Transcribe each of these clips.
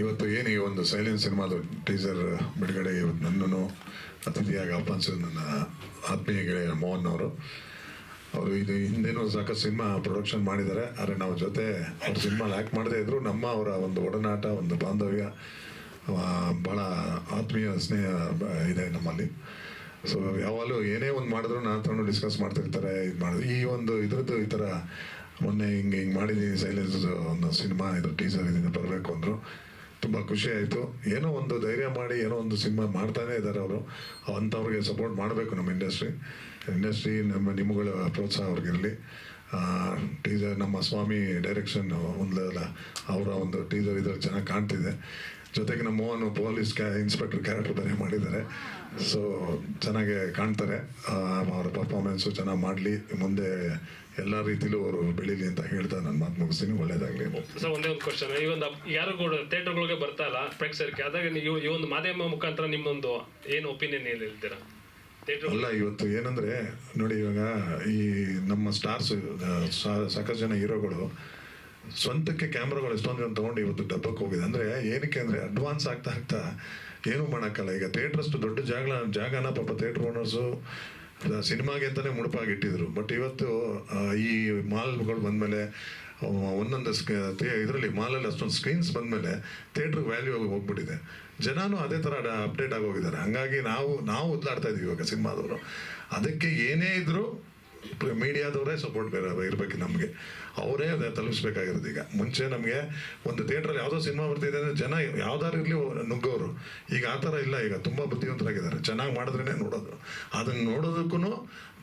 ಇವತ್ತು ಏನು ಈ ಒಂದು ಸೈಲೆಂಟ್ ಸಿನಿಮಾದ ಟೀಸರ್ ಬಿಡುಗಡೆ ಇವತ್ತು ನನ್ನನ್ನು ಅತಿಥಿಯಾಗಿ ಆಹ್ವಾನಿಸಿದ ನನ್ನ ಆತ್ಮೀಯ ಗೆಳೆಯ ಮೋಹನ್ ಅವರು. ಅವರು ಇದು ಹಿಂದೇನು ಸಾಕಷ್ಟು ಸಿನಿಮಾ ಪ್ರೊಡಕ್ಷನ್ ಮಾಡಿದ್ದಾರೆ. ಆದರೆ ನಾವು ಜೊತೆ ಅವ್ರ ಸಿನಿಮಾ ಆ್ಯಕ್ಟ್ ಮಾಡದೇ ಇದ್ರು ನಮ್ಮ ಅವರ ಒಂದು ಒಡನಾಟ, ಒಂದು ಬಾಂಧವ್ಯ ಭಾಳ ಆತ್ಮೀಯ ಸ್ನೇಹ ಇದೆ ನಮ್ಮಲ್ಲಿ. ಸೊ ಯಾವಾಗಲೂ ಏನೇ ಒಂದು ಮಾಡಿದ್ರು ನಾನು ಡಿಸ್ಕಸ್ ಮಾಡ್ತಿರ್ತಾರೆ, ಇದು ಮಾಡಿದ್ರು ಈ ಒಂದು ಇದ್ರದ್ದು ಈ ಥರ ಮೊನ್ನೆ ಹಿಂಗೆ ಹಿಂಗೆ ಮಾಡಿದ್ದೀನಿ ಸೈಲೆನ್ಸ್ ಒಂದು ಸಿನಿಮಾ, ಇದು ಟೀಸರ್ ಇದನ್ನು ಬರಬೇಕು ಅಂದರು. ತುಂಬ ಖುಷಿ ಆಯಿತು. ಏನೋ ಒಂದು ಧೈರ್ಯ ಮಾಡಿ, ಏನೋ ಒಂದು ಸಿನಿಮಾ ಮಾಡ್ತಾನೆ ಇದ್ದಾರೆ ಅವರು. ಅಂಥವ್ರಿಗೆ ಸಪೋರ್ಟ್ ಮಾಡಬೇಕು ನಮ್ಮ ಇಂಡಸ್ಟ್ರಿ ಇಂಡಸ್ಟ್ರಿ ನಮ್ಮ ನಿಮ್ಮಗಳ ಪ್ರೋತ್ಸಾಹ ಅವ್ರಿಗಿರಲಿ ಟೀಸರ್ ನಮ್ಮ ಸ್ವಾಮಿ ಡೈರೆಕ್ಷನ್ ಒಂದಲ್ಲ ಅವರ ಒಂದು ಟೀಸರ್ ಇದ್ರಲ್ಲಿ ಚೆನ್ನಾಗಿ ಕಾಣ್ತಿದೆ. ಜೊತೆಗೆ ನಮ್ಮ ಮೋಹನ್ ಪೊಲೀಸ್ ಕ್ಯಾ ಇನ್ಸ್ಪೆಕ್ಟರ್ ಕ್ಯಾರೆಕ್ಟರ್ ಬೇರೆ ಮಾಡಿದ್ದಾರೆ. ಸೊ ಚೆನ್ನಾಗೆ ಕಾಣ್ತಾರೆ. ಅವರ ಪರ್ಫಾರ್ಮೆನ್ಸು ಚೆನ್ನಾಗಿ ಮಾಡಲಿ. ಮುಂದೆ ಎಲ್ಲ ರೀತಿಲೂ ಅವರು ಬೆಳೀಲಿ ಅಂತ ಹೇಳ್ತಾ ನನ್ನ ಮಾತು ಮುಗಿಸ್ತೀನಿ. ಒಳ್ಳೇದಾಗಲಿ. ಸೊ ಒಂದೇ ಒಂದು ಕ್ವಶನ್ ಈ ಒಂದು ಯಾರು ಕೂಡ ಥಿಯೇಟರ್ಗಳಿಗೆ ಬರ್ತಾ ಇಲ್ಲ ಪ್ರೇಕ್ಷಕರಿಗೆ. ಅದಾಗ ನೀವು ಈ ಒಂದು ಮಾಧ್ಯಮ ಮುಖಾಂತರ ನಿಮ್ಮೊಂದು ಏನು ಒಪಿನಿಯನ್ ಏನು ಹೇಳ್ತೀರಾ? ಅಲ್ಲ ಇವತ್ತು ಏನಂದ್ರೆ ನೋಡಿ ಇವಾಗ ಈ ನಮ್ಮ ಸ್ಟಾರ್ಸ್ ಸಾಕಷ್ಟು ಜನ ಹೀರೋಗಳು ಸ್ವಂತಕ್ಕೆ ಕ್ಯಾಮ್ರಾಗಳು ಎಷ್ಟೊಂದು ಜನ ತಗೊಂಡು ಇವತ್ತು ಡಬ್ಬಕ್ಕೆ ಹೋಗಿದೆ. ಅಂದ್ರೆ ಏನಕ್ಕೆ ಅಂದ್ರೆ ಅಡ್ವಾನ್ಸ್ ಆಗ್ತಾ ಆಗ್ತಾ ಏನು ಮಾಡೋಕ್ಕಲ್ಲ. ಈಗ ಥಿಯೇಟರ್ ಅಷ್ಟು ದೊಡ್ಡ ಜಾಗ, ಜಾಗನ ಪಾಪ ಥಿಯೇಟರ್ ಓನರ್ಸು ಸಿನಿಮಾಗೆ ಅಂತಾನೆ ಮುಡುಪಾಗಿಟ್ಟಿದ್ರು. ಬಟ್ ಇವತ್ತು ಈ ಮಾಲ್ಗಳು ಬಂದಮೇಲೆ ಒಂದೊಂದು ಇದರಲ್ಲಿ ಮಾಲಲ್ಲಿ ಅಷ್ಟೊಂದು ಸ್ಕ್ರೀನ್ಸ್ ಬಂದಮೇಲೆ ಥಿಯೇಟ್ರ್ ವ್ಯಾಲ್ಯೂ ಆಗಿ ಹೋಗ್ಬಿಟ್ಟಿದೆ. ಜನನೂ ಅದೇ ಥರ ಅಪ್ಡೇಟ್ ಆಗಿ ಹೋಗಿದ್ದಾರೆ. ಹಂಗಾಗಿ ನಾವು ನಾವು ಒದ್ಲಾಡ್ತಾ ಇದೀವಿ ಇವಾಗ ಸಿನಿಮಾದವರು. ಅದಕ್ಕೆ ಏನೇ ಇದ್ರು ಮೀಡಿಯಾದವರೇ ಸಪೋರ್ಟ್ ಬೇರೆ ಇರಬೇಕು ನಮಗೆ. ಅವರೇ ಅದೇ ತಲುಪಿಸ್ಬೇಕಾಗಿರೋದು ಈಗ. ಮುಂಚೆ ನಮಗೆ ಒಂದು ಥಿಯೇಟ್ರಲ್ಲಿ ಯಾವುದೋ ಸಿನಿಮಾ ಬರ್ತಿದೆ ಅಂದರೆ ಜನ ಯಾವ್ದಾರು ಇರಲಿ ನುಗ್ಗೋರು ಈಗ ಆ ಥರ ಇಲ್ಲ, ಈಗ ತುಂಬ ಬುದ್ಧಿವಂತರಾಗಿದ್ದಾರೆ. ಚೆನ್ನಾಗಿ ಮಾಡಿದ್ರೇ ನೋಡೋದು. ಅದನ್ನು ನೋಡೋದಕ್ಕೂ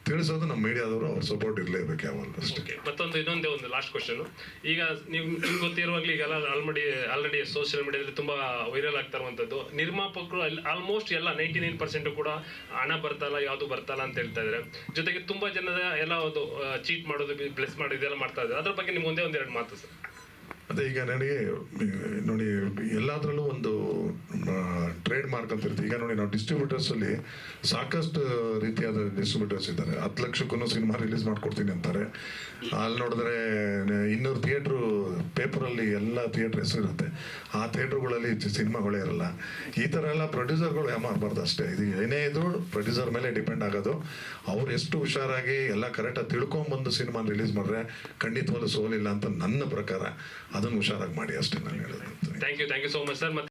ತಿಳಿಸೋದು ನಮ್ಮ ಮೀಡಿಯಾದವರು ಅವ್ರ ಸಪೋರ್ಟ್ ಇರಲೇಬೇಕು ಯಾವಾಗಲೂ ಅಷ್ಟೇ. ಮತ್ತೊಂದು ಇನ್ನೊಂದೇ ಒಂದು ಲಾಸ್ಟ್ ಕ್ವಶನ್ ಈಗ ನೀವು ನಿಮ್ಗೆ ಗೊತ್ತಿರುವಾಗಲಿ ಈಗೆಲ್ಲ ಆಲ್ರೆಡಿ ಆಲ್ರೆಡಿ ಸೋಷಿಯಲ್ ಮೀಡಿಯಾದಲ್ಲಿ ತುಂಬಾ ವೈರಲ್ ಆಗ್ತಾ ಇರುವಂಥದ್ದು ನಿರ್ಮಾಪಕರು ಆಲ್ಮೋಸ್ಟ್ ಎಲ್ಲ ನೈಂಟಿ ನೈನ್ ಪರ್ಸೆಂಟ್ ಕೂಡ ಹಣ ಬರ್ತಲ್ಲ ಯಾವುದು ಬರ್ತಲ್ಲ ಅಂತ ಹೇಳ್ತಾ ಇದ್ದಾರೆ. ಜೊತೆಗೆ ತುಂಬಾ ಜನದ ಎಲ್ಲ ಒಂದು ಚೀಟ್ ಮಾಡೋದು ಬ್ಲೆಸ್ ಮಾಡೋದು ಇದೆಲ್ಲ ಮಾಡ್ತಾ ಇದ್ದಾರೆ. ಅದ್ರ ಬಗ್ಗೆ ನಿಮ್ಗೆ ಒಂದೇ ಒಂದೆರಡು ಮಾತು ಸರ್. ಅದೇ ಈಗ ನನಗೆ ನೋಡಿ ಎಲ್ಲದರಲ್ಲೂ ಒಂದು ಟ್ರೇಡ್ ಇರುತ್ತೆ. ಈಗ ನೋಡಿ, ನಾವು ಡಿಸ್ಟ್ರಿಬ್ಯೂಟರ್ಸ್ ಅಲ್ಲಿ ಸಾಕಷ್ಟು ರೀತಿಯಾದ ಡಿಸ್ಟ್ರಿಬ್ಯೂಟರ್ಸ್ ಇದ್ದಾರೆ. ಹತ್ತು ಲಕ್ಷಕ್ಕೂ ಸಿನಿಮಾ ರಿಲೀಸ್ ಮಾಡ್ಕೊಡ್ತೀನಿ ಅಂತಾರೆ. ಅಲ್ಲಿ ನೋಡಿದ್ರೆ, ಇನ್ನೂರು ಥಿಯೇಟ್ರು ಪೇಪರಲ್ಲಿ ಎಲ್ಲ ಥಿಯೇಟ್ರ್ ಹೆಸರಿರುತ್ತೆ ಆ ಥಿಯೇಟ್ರುಗಳಲ್ಲಿ ಸಿನಿಮಾಗಳೇ ಇರಲ್ಲ. ಈ ಥರ ಎಲ್ಲ ಪ್ರೊಡ್ಯೂಸರ್ಗಳು ಏಮಾರಬಾರ್ದು ಅಷ್ಟೇ. ಇದು ಏನೇ ಇದ್ರು ಪ್ರೊಡ್ಯೂಸರ್ ಮೇಲೆ ಡಿಪೆಂಡ್ ಆಗೋದು. ಅವ್ರು ಎಷ್ಟು ಹುಷಾರಾಗಿ ಎಲ್ಲ ಕರೆಕ್ಟಾಗಿ ತಿಳ್ಕೊಂಬಂದು ಸಿನಿಮಾ ರಿಲೀಸ್ ಮಾಡಿದ್ರೆ ಖಂಡಿತವಾಗ್ಲೂ ಸೋಲಿಲ್ಲ ಅಂತ ನನ್ನ ಪ್ರಕಾರ ಅದನ್ನು ಹುಷಾರಾಗಿ ಮಾಡಿ ಅಷ್ಟೇ ನಾನು ಹೇಳೋದು. Thank you thank you so much sir ಮತ್ತೆ